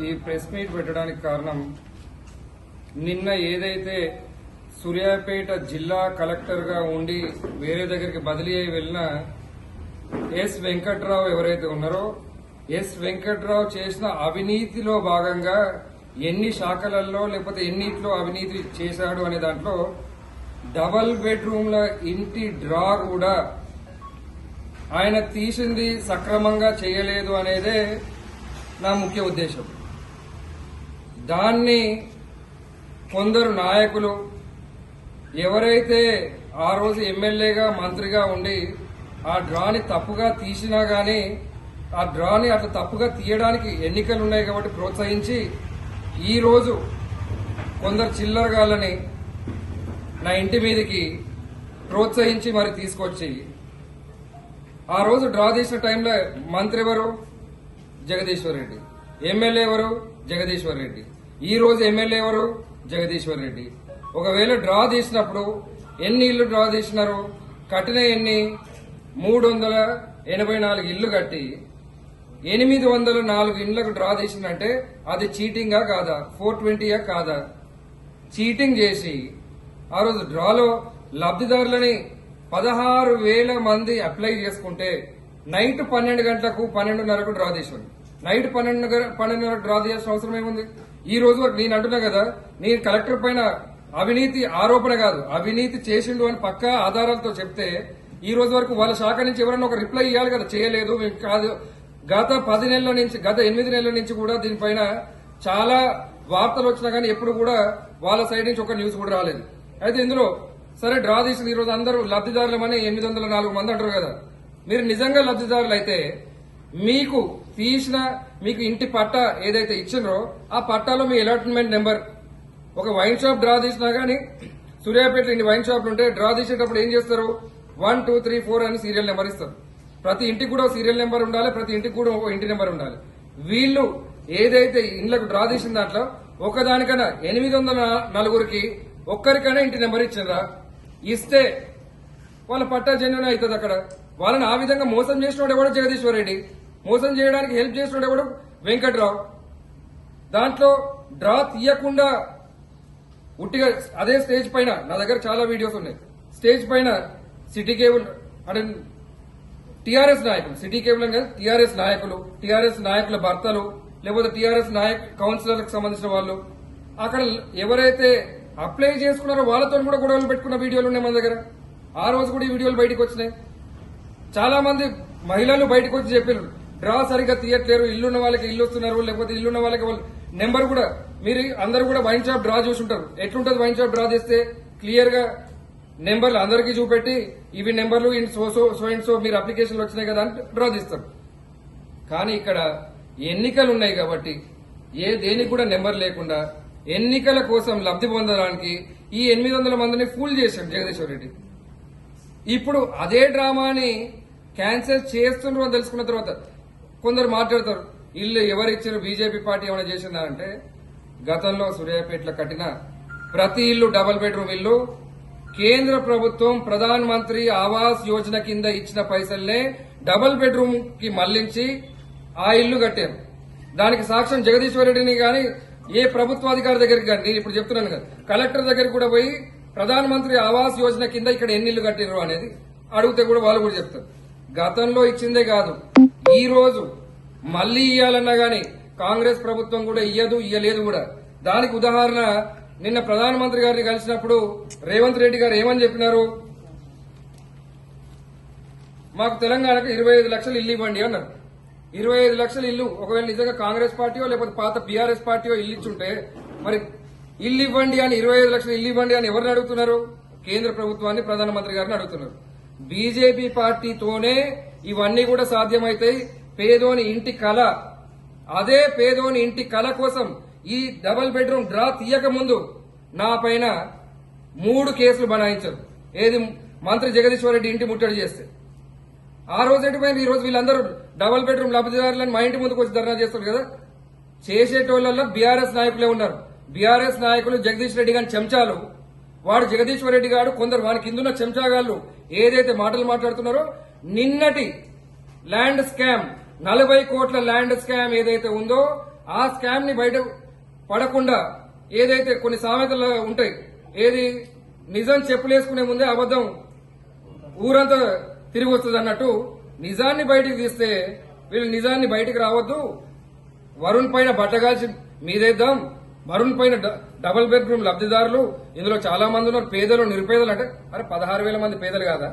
ఈ press meet పెట్టడానికి కారణం నిన్న ఏదైతే సూర్యాపేట జిల్లా కలెక్టర్గా ఉండి వేరే దగ్గరికి బదిలీ అయి వెళ్ళిన ఎస్ వెంకట్రావు ఎవరైతే ఉన్నారో ఎస్ వెంకట్రావు చేసిన అవినీతిలో భాగంగా ఎన్ని శాఖలలో లేకపోతే ఎన్నిట్లో అవినీతి చేశాడు అనే దాంట్లో డబల్ బెడ్రూమ్ల ఇంటి డ్రా కూడా ఆయన తీసింది సక్రమంగా చేయలేదు అనేదే నా ముఖ్య ఉద్దేశం. దాన్ని కొందరు నాయకులు ఎవరైతే ఆ రోజు ఎమ్మెల్యేగా మంత్రిగా ఉండి ఆ డ్రాని తప్పుగా తీసినా కానీ ఆ డ్రాని అట్లా తప్పుగా తీయడానికి ఎన్నికలు ఉన్నాయి కాబట్టి ప్రోత్సహించి ఈరోజు కొందరు చిల్లరగాళ్ళని నా ఇంటి మీదకి ప్రోత్సహించి మరి తీసుకొచ్చి ఆ రోజు డ్రా చేసిన టైంలో మంత్రి ఎవరు? జగదీశ్వర్ రెడ్డి. ఎమ్మెల్యే ఎవరు? జగదీశ్వర్ రెడ్డి. ఈ రోజు ఎమ్మెల్యే ఎవరు? జగదీశ్వర్ రెడ్డి. ఒకవేళ డ్రా తీసినప్పుడు ఎన్ని ఇల్లు డ్రా తీసినారు? కట్టిన ఎన్ని? మూడు వందల ఎనభై నాలుగు ఇల్లు కట్టి ఎనిమిది వందల నాలుగు ఇండ్లకు డ్రా చేసిందంటే అది చీటింగా కాదా? ఫోర్ ట్వంటీయా కాదా? చీటింగ్ చేసి ఆ రోజు డ్రాలో లబ్ధిదారులని పదహారు వేల మంది అప్లై చేసుకుంటే నైట్ పన్నెండు గంటలకు పన్నెండున్నరకు డ్రా చేసాడు నైట్ పన్నెండు పన్నెండున్నర డ్రా చేయాల్సిన అవసరం ఏముంది? ఈ రోజు వరకు నేను అంటున్నా కదా నేను కలెక్టర్ పైన అవినీతి ఆరోపణ కాదు అవినీతి చేసిండు అని పక్కా ఆధారాలతో చెప్తే ఈ రోజు వరకు వాళ్ళ శాఖ నుంచి ఎవరైనా ఒక రిప్లై ఇవ్వాలి కదా? చేయలేదు మేము కాదు. గత పది నెలల నుంచి గత ఎనిమిది నెలల నుంచి కూడా దీనిపైన చాలా వార్తలు వచ్చినా కానీ ఎప్పుడు కూడా వాళ్ళ సైడ్ నుంచి ఒక న్యూస్ కూడా రాలేదు. అయితే ఇందులో సరే డ్రా తీసింది ఈ రోజు అందరూ లబ్దిదారులమని ఎనిమిది వందల నాలుగు మంది అంటారు కదా. మీరు నిజంగా లబ్ధిదారులు అయితే మీకు తీసిన మీకు ఇంటి పట్టా ఏదైతే ఇచ్చినో ఆ పట్టాలో మీ అలాట్మెంట్ నెంబర్ ఒక వైన్ షాప్ డ్రా తీసినా గానీ సూర్యాపేటలో ఇన్ని వైన్ షాప్లు ఉంటే డ్రా తీసేటప్పుడు ఏం చేస్తారు? వన్ టూ త్రీ ఫోర్ అని సీరియల్ నెంబర్ ఇస్తారు. ప్రతి ఇంటికి కూడా సీరియల్ నెంబర్ ఉండాలి ప్రతి ఇంటికి కూడా ఒక ఇంటి నెంబర్ ఉండాలి. వీళ్ళు ఏదైతే ఇండ్లకు డ్రా తీసిన దాంట్లో ఒకదానికన్నా ఎనిమిది వందల నలుగురికి ఒక్కరికైనా ఇంటి నెంబర్ ఇచ్చారా? ఇస్తే వాళ్ళ పట్టా జన్యున అవుతుంది అక్కడ. వాళ్ళని ఆ విధంగా మోసం చేసినోడు ఎవడో జగదీశ్వర్ రెడ్డి. మోసం చేయడానికి హెల్ప్ చేసినోడు ఎవడో వెంకట్రావు. దాంట్లో డ్రా తీయకుండా ఉట్టిగా అదే స్టేజ్ పైన నా దగ్గర చాలా వీడియోస్ ఉన్నాయి. స్టేజ్ పైన సిటీ కేబుల్ అంటే టీఆర్ఎస్ నాయకులు సిటీ కేబుల్ అని టీఆర్ఎస్ నాయకులు టీఆర్ఎస్ నాయకుల భర్తలు లేకపోతే టీఆర్ఎస్ నాయక్ కౌన్సిలర్లకు సంబంధించిన వాళ్ళు. అక్కడ ఎవరైతే అప్లై చేసుకున్నారో వాళ్ళతో కూడా గొడవలు పెట్టుకున్న వీడియోలు ఉన్నాయి మన దగ్గర. ఆ రోజు కూడా ఈ వీడియోలు బయటకు వచ్చినాయి. చాలా మంది మహిళలు బయటకు వచ్చి చెప్పారు డ్రా సరిగా తీయట్లేరు ఇల్లున్న వాళ్ళకి ఇల్లు వస్తున్నారు లేకపోతే ఇల్లున్న వాళ్ళకి వాళ్ళు నెంబర్ కూడా మీరు అందరు కూడా వైన్ షాప్ డ్రా చూసుంటారు ఎట్లుంటది వైన్ షాప్ డ్రా చేస్తే? క్లియర్గా నెంబర్లు అందరికీ చూపెట్టి ఇవి నెంబర్లు in so so so and so మీరు అప్లికేషన్లు వచ్చినాయి కదా అని డ్రా చేస్తారు. కానీ ఇక్కడ ఎన్నికలు ఉన్నాయి కాబట్టి ఏ దేనికి కూడా నెంబర్ లేకుండా ఎన్నికల కోసం లబ్ధి పొందడానికి ఈ ఎనిమిది వందల మందిని ఫూల్ చేశాడు జగదీశ్వర్ రెడ్డి. ఇప్పుడు అదే డ్రామాని క్యాన్సిల్ చేస్తుండ్రు అని తెలుసుకున్న తర్వాత కొందరు మాట్లాడతారు ఇల్లు ఎవరిచ్చారు బీజేపీ పార్టీ ఏమైనా చేసిందా అంటే గతంలో సూర్యాపేటలో కట్టిన ప్రతి ఇల్లు డబుల్ బెడ్రూమ్ ఇల్లు కేంద్ర ప్రభుత్వం ప్రధాన మంత్రి ఆవాస్ యోజన కింద ఇచ్చిన పైసల్నే డబుల్ బెడ్రూమ్కి మళ్ళించి ఆ ఇల్లు కట్టారు. దానికి సాక్ష్యం జగదీశ్వర్ రెడ్డిని గాని ఏ ప్రభుత్వాధికారి దగ్గరికి కానీ నేను ఇప్పుడు చెప్తున్నాను కదా కలెక్టర్ దగ్గరికి కూడా పోయి ప్రధాన మంత్రి ఆవాస్ యోజన కింద ఇక్కడ ఎన్ని ఇల్లు కట్టిర్రు అనేది అడిగితే కూడా వాళ్ళు కూడా చెప్తారు. గతంలో ఇచ్చిందే కాదు. ఈ రోజు మళ్ళీ ఇయ్యాలన్నా గాని కాంగ్రెస్ ప్రభుత్వం కూడా ఇయ్యదు ఇయ్యలేదు కూడా. దానికి ఉదాహరణ నిన్న ప్రధానమంత్రి గారిని కలిసినప్పుడు రేవంత్ రెడ్డి గారు ఏమని చెప్పినారు? మాకు తెలంగాణకు ఇరవై ఐదు లక్షలు ఇల్లు ఇవ్వండి అన్నారు. ఇరవై ఐదు లక్షలు ఇల్లు ఒకవేళ నిజంగా కాంగ్రెస్ పార్టీయో లేకపోతే పాత బీఆర్ఎస్ పార్టీయో ఇల్లు ఇచ్చుంటే మరి ఇల్లు ఇవ్వండి అని ఇరవై ఐదు లక్షలు ఇల్లు ఇవ్వండి అని ఎవరిని అడుగుతున్నారు? కేంద్ర ప్రభుత్వాన్ని ప్రధానమంత్రి గారిని అడుగుతున్నారు. బీజేపీ పార్టీతోనే ఇవన్నీ కూడా సాధ్యమైతాయి. పేదోని ఇంటి కళ అదే పేదోని ఇంటి కళ కోసం ఈ డబుల్ బెడ్రూమ్ డ్రా తీయక ముందు నా పైన మూడు కేసులు బనాయించారు. ఏది మంత్రి జగదీశ్వర్ రెడ్డి ఇంటి ముట్టడి చేస్తే. ఆ రోజు ఎటుపోయింది? ఈ రోజు వీళ్ళందరూ డబుల్ బెడ్రూమ్ లబ్ధిదారులను మా ఇంటి ముందుకు వచ్చి ధర్నా చేస్తారు కదా? చేసేటోళ్ళల్లో బీఆర్ఎస్ నాయకులే ఉన్నారు. బీఆర్ఎస్ నాయకులు జగదీష్ రెడ్డి గారిని చెంచాలు. వాడు జగదీశ్వర్ రెడ్డి గారు కొందరు వాని కిందున్న చెంచాగాళ్ళు ఏదైతే మాటలు మాట్లాడుతున్నారో నిన్నటి ల్యాండ్ స్కామ్ నలభై కోట్ల ల్యాండ్ స్కామ్ ఏదైతే ఉందో ఆ స్కామ్ని బయట పడకుండా ఏదైతే కొన్ని సామెతలు ఉంటాయి ఏది నిజం చెప్పులేసుకునే ముందే అబద్దం ఊరంతా తిరిగి వస్తుంది అన్నట్టు నిజాన్ని బయటికి తీస్తే వీళ్ళు నిజాన్ని బయటికి రావద్దు. వరుణ్ పైన బట్టగాల్చి మీదేద్దాం. వరుణ్ పైన డబుల్ బెడ్రూమ్ లబ్ధిదారులు ఇందులో చాలా మంది ఉన్నారు. పేదలు నిరుపేదలు అంటే అరే పదహారు వేల మంది పేదలు కాదా?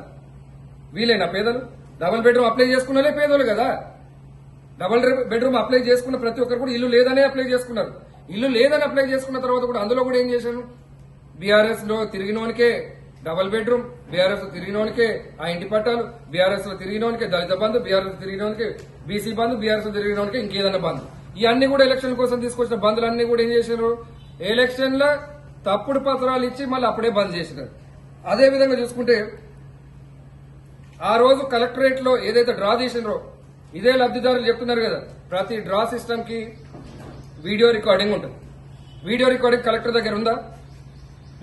వీలేనా పేదలు? డబుల్ బెడ్రూమ్ అప్లై చేసుకున్నలే పేదలు కదా. డబుల్ బెడ్రూమ్ అప్లై చేసుకున్న ప్రతి ఒక్కరు కూడా ఇల్లు లేదనే అప్లై చేసుకున్నారు. ఇల్లు లేదని అప్లై చేసుకున్న తర్వాత కూడా అందులో కూడా ఏం చేశాను బీఆర్ఎస్లో తిరిగినోనికే డబుల్ బెడ్రూమ్ బీఆర్ఎస్లో తిరిగినోనికే ఆ ఇంటి పట్టాలు బీఆర్ఎస్లో తిరిగినోనికే దళిత బంధు బీఆర్ఎస్ తిరిగినోనికే బీసీ బంధు బీఆర్ఎస్ తిరిగినోనికే ఇంకేదన్నా బంధు. ఇవన్నీ కూడా ఎలక్షన్ కోసం తీసుకొచ్చిన బంధులన్నీ కూడా ఏం చేసినారు? ఎలక్షన్లో తప్పుడు పత్రాలు ఇచ్చి మళ్ళీ అప్పుడే బంద్ చేసినారు. అదే విధంగా చూసుకుంటే ఆ రోజు కలెక్టరేట్లో ఏదైతే డ్రా తీసినారో ఇదే లబ్ధిదారులు చెప్తున్నారు కదా ప్రతి డ్రా సిస్టమ్కి వీడియో రికార్డింగ్ ఉంటుంది. వీడియో రికార్డింగ్ కలెక్టర్ దగ్గర ఉందా?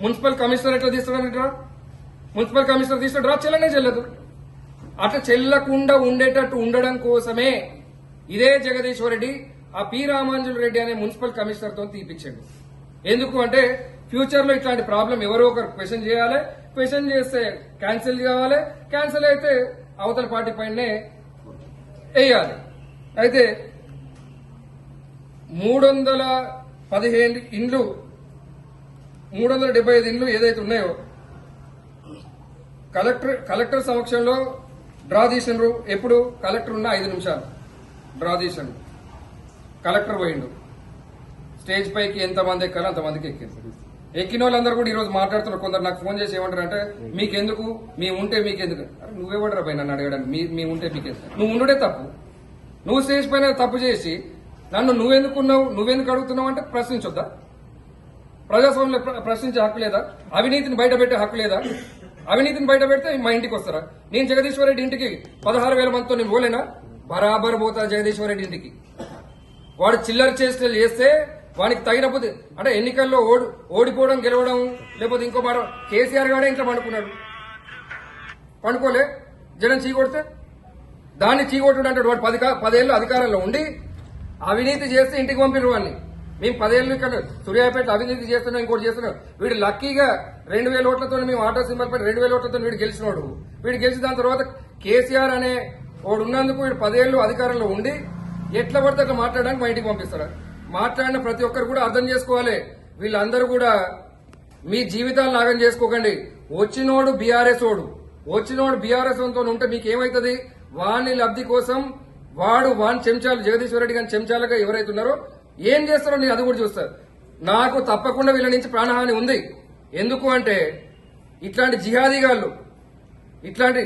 మున్సిపల్ కమిషనర్ ఎట్లా తీస్తాడని డ్రా? మున్సిపల్ కమిషనర్ తీసిన డ్రా చెల్లనే చెల్లదు. అట్లా చెల్లకుండా ఉండేటట్టు ఉండడం కోసమే ఇదే జగదీశ్వరరెడ్డి ఆ పి రామాంజులు రెడ్డి అనే మున్సిపల్ కమిషనర్తో ఎందుకు అంటే ఫ్యూచర్లో ఇట్లాంటి ప్రాబ్లం ఎవరో ఒకరు క్వశ్చన్ చేయాలి క్వశ్చన్ చేస్తే క్యాన్సిల్ కావాలి క్యాన్సిల్ అయితే అవతల పార్టీ పైనే వేయాలి. అయితే మూడు వందల పదిహేను ఇండ్లు మూడు వందల డెబ్బై ఐదు ఇండ్లు ఏదైతే ఉన్నాయో కలెక్టర్ కలెక్టర్ సమక్షంలో డ్రా తీసినారు. ఎప్పుడు? కలెక్టర్ ఉన్న ఐదు నిమిషాలు. డ్రా తీసిండు కలెక్టర్ పోయిండు. స్టేజ్ పైకి ఎంతమంది ఎక్కాలో అంతమందికి ఎక్కింది ఎక్కిన వాళ్ళందరూ కూడా ఈరోజు మాట్లాడుతున్నారు. కొందరు నాకు ఫోన్ చేసి ఏమంటారు అంటే మీకెందుకు? మీ ఉంటే మీకెందుకు? అరే నువ్వెవడరా పైన నన్ను అడగడానికి. మీ మీ ఉంటే మీకెందుకు నువ్వు ఉండుడే తప్పు. నువ్వు స్టేజ్ పైన తప్పు చేసి నన్ను నువ్వెందుకున్నావు? నువ్వెందుకు అడుగుతున్నావు అంటే ప్రశ్నించొద్దా? ప్రజాస్వామ్యంలో ప్రశ్నించే హక్కు లేదా? అవినీతిని బయట పెట్టే హక్కు లేదా? అవినీతిని బయట పెడితే మా ఇంటికి వస్తారా? నేను జగదీశ్వర్ రెడ్డి ఇంటికి పదహారు వేల మందితో నేను పోలేనా? బరాబర్ పోతా జగదీశ్వర్ రెడ్డి ఇంటికి. వాడు చిల్లర చేష్టలు చేస్తే వానికి తగినపోతే అంటే ఎన్నికల్లో ఓడి ఓడిపోవడం గెలవడం లేకపోతే ఇంకో మాట కేసీఆర్ గారే ఇంట్లో పండుకున్నాడు. పండుకోలే. జనం చీకొడితే దాన్ని చీకొట్టుడు అంటాడు. వాడు పది పదేళ్ళు అధికారంలో ఉండి అవినీతి చేస్తే ఇంటికి పంపిరు వాడిని మేము పదేళ్ళు ఇక్కడ సూర్యాపేట అవినీతి చేస్తున్నాం ఇంకోటి చేస్తున్నాం. వీడు లక్కీగా రెండు వేల ఓట్లతో మేము ఆటో సింబల్ రెండు వేల ఓట్లతో వీడు గెలిచినోడు. వీడు గెలిచి దాని తర్వాత కేసీఆర్ అనే వాడు ఉన్నందుకు వీడు పదేళ్ళు అధికారంలో ఉండి ఎట్లా పడితే అట్లా మాట్లాడడానికి మా ఇంటికి పంపిస్తాడు. మాట్లాడిన ప్రతి ఒక్కరు కూడా అర్థం చేసుకోవాలి. వీళ్ళందరూ కూడా మీ జీవితాలు నాగం చేసుకోకండి. వచ్చినోడు బీఆర్ఎస్ ఓడు వచ్చినోడు బీఆర్ఎస్తో ఉంటే మీకు ఏమైతుంది వాని లబ్ధి కోసం వాడు వాని చెంచాలు జగదీశ్వర రెడ్డి గారి చెంచాలుగా ఎవరైతే ఉన్నారో ఏం చేస్తారో నేను అది కూడా చూస్తారు నాకు తప్పకుండా వీళ్ళ నుంచి ప్రాణహాని ఉంది. ఎందుకు అంటే ఇట్లాంటి జిహాదీగాళ్ళు ఇట్లాంటి